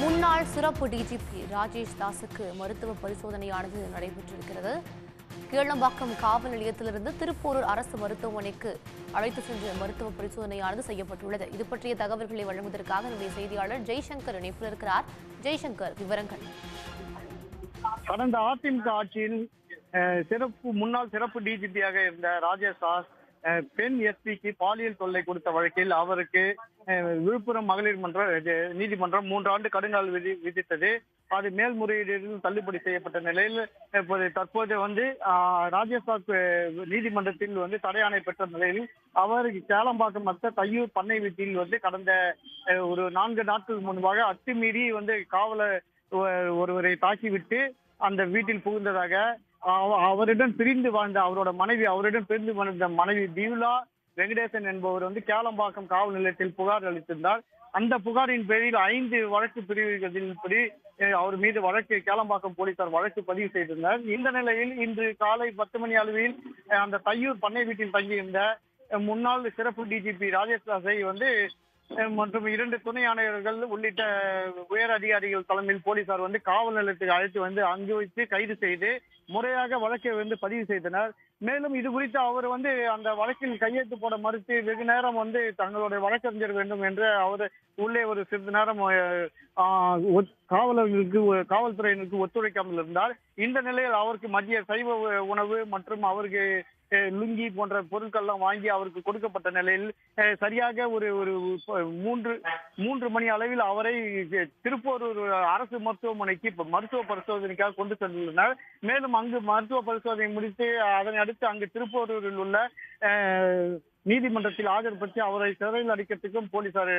முன்னாள் சிறப்பு டிஜிபி ராஜேஷ் தாஸுக்கு மருத்துவ பரிசோதனையானது நடைபெற்றிருக்கிறது. கீழம்பாக்கம் காவல் நிலையத்திலிருந்து திருப்போரூர் அரசு மருத்துவமனைக்கு அழைத்து சென்ற மருத்துவ பரிசோதனையானது செய்யப்பட்டுள்ளது. இது பற்றிய தகவல்களை வழங்குவதற்காக நம்முடைய செய்தியாளர் ஜெய்சங்கர் இணைப்பில் இருக்கிறார். ஜெய்சங்கர் விவரங்கள். கடந்த அதிமுக ஆட்சியில் சிறப்பு முன்னாள் சிறப்பு டிஜிபியாக இருந்த ராஜேஷ் தாஸ் பெண் எஸ்பிக்கு பாலியல் தொல்லை கொடுத்த வழக்கில் அவருக்கு விழுப்புரம் மகளிர் மன்ற நீதிமன்றம் மூன்று ஆண்டு கடுங்கால் விதி விதித்தது. அது மேல்முறையீடு தள்ளுபடி செய்யப்பட்ட நிலையில் தற்போது வந்து ஆஹ், நீதிமன்றத்தில் வந்து தடையாணை பெற்ற நிலையில் அவர் சேலம்பாக்கம் மற்ற தையூர் பண்ணை வீட்டில் வந்து கடந்த ஒரு நான்கு நாட்கள் முன்பாக அத்துமீறி வந்து காவலர் ஒருவரை தாக்கிவிட்டு அந்த வீட்டில் புகுந்ததாக அவரிடம் பிரிந்து வாழ்ந்த அவரோட மனைவி அவரிடம் பிரிந்து வாழ்ந்த மனைவி திவ்லா வெங்கடேசன் என்பவர் வந்து கேளம்பாக்கம் காவல் நிலையத்தில் புகார் அளித்திருந்தார். அந்த புகாரின் பேரில் ஐந்து வழக்கு பிரிவுகளின்படி அவர் மீது வழக்கு கேளம்பாக்கம் போலீசார் வழக்கு பதிவு செய்திருந்தார். இந்த நிலையில் இன்று காலை பத்து மணி அளவில் அந்த தையூர் பண்ணை வீட்டில் தங்கியிருந்த முன்னாள் சிறப்பு டிஜிபி ராஜேஷ் தாஸை வந்து மற்றும் இரண்டு துணை ஆணையர்கள் உள்ளிட்ட உயர் அதிகாரிகள் தலைமையில் போலீசார் வந்து காவல் நிலையத்துக்கு அழைத்து வந்து அங்கு வைத்து கைது செய்து முறையாக வழக்கை வந்து பதிவு செய்தனர். மேலும் இது குறித்து அவர் வந்து அந்த வழக்கில் கையெழுத்து போட மறுத்து வெகு நேரம் வந்து தங்களுடைய வழக்கறிஞர் வேண்டும் என்று அவர் உள்ளே ஒரு சிறிது நேரம் ஆஹ், காவலர்களுக்கு காவல்துறையினருக்கு ஒத்துழைக்காமல் இருந்தார். இந்த நிலையில் அவருக்கு மதிய சைவ உணவு மற்றும் அவருக்கு லுங்கி போன்ற பொருட்கள்லாம் வாங்கி அவருக்கு கொடுக்கப்பட்ட நிலையில் சரியாக ஒரு ஒரு மூன்று மூன்று மணி அளவில் அவரை திருப்பூர் அரசு மருத்துவமனைக்கு இப்ப மருத்துவ பரிசோதனைக்காக கொண்டு சென்றுள்ளனர். மேலும் அங்கு மருத்துவ பரிசோதனை முடித்து அதனை அடுத்து அங்கு திருப்போரூரில் உள்ள நீதிமன்றத்தில் ஆஜர்படுத்தி அவரை சிறையில் அடிக்கிறதுக்கும் போலீசார்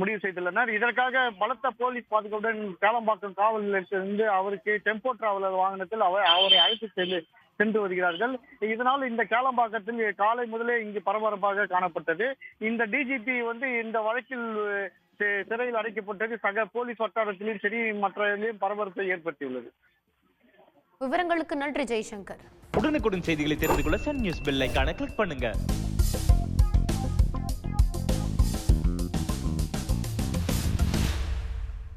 முடிவு செய்துள்ளனர். இதற்காக பலத்த போலீஸ் பாதுகாப்புடன் காலம்பாக்கம் காவல் நிலையத்திலிருந்து அவருக்கு டெம்போ டிராவலர் வாகனத்தில் அவர் அவரை அழைத்து சென்று சென்று வருகிறார்கள். இதனால் இந்த கேளம்பாக்கத்தில் காலை முதலே இங்கு பரபரப்பாக காணப்பட்டது. இந்த டிஜிபி வந்து இந்த வழக்கில் சிறையில் அடைக்கப்பட்டது. சக போலீஸ் வட்டாரத்திலும் சரி மற்ற பரபரப்பை ஏற்படுத்தியுள்ளது. விவரங்களுக்கு நன்றி ஜெய்சங்கர். உடனுக்குடன் செய்திகளை தெரிந்து கொள்ள சன் நியூஸ் பெல் ஐக்கான கிளிக் பண்ணுங்க.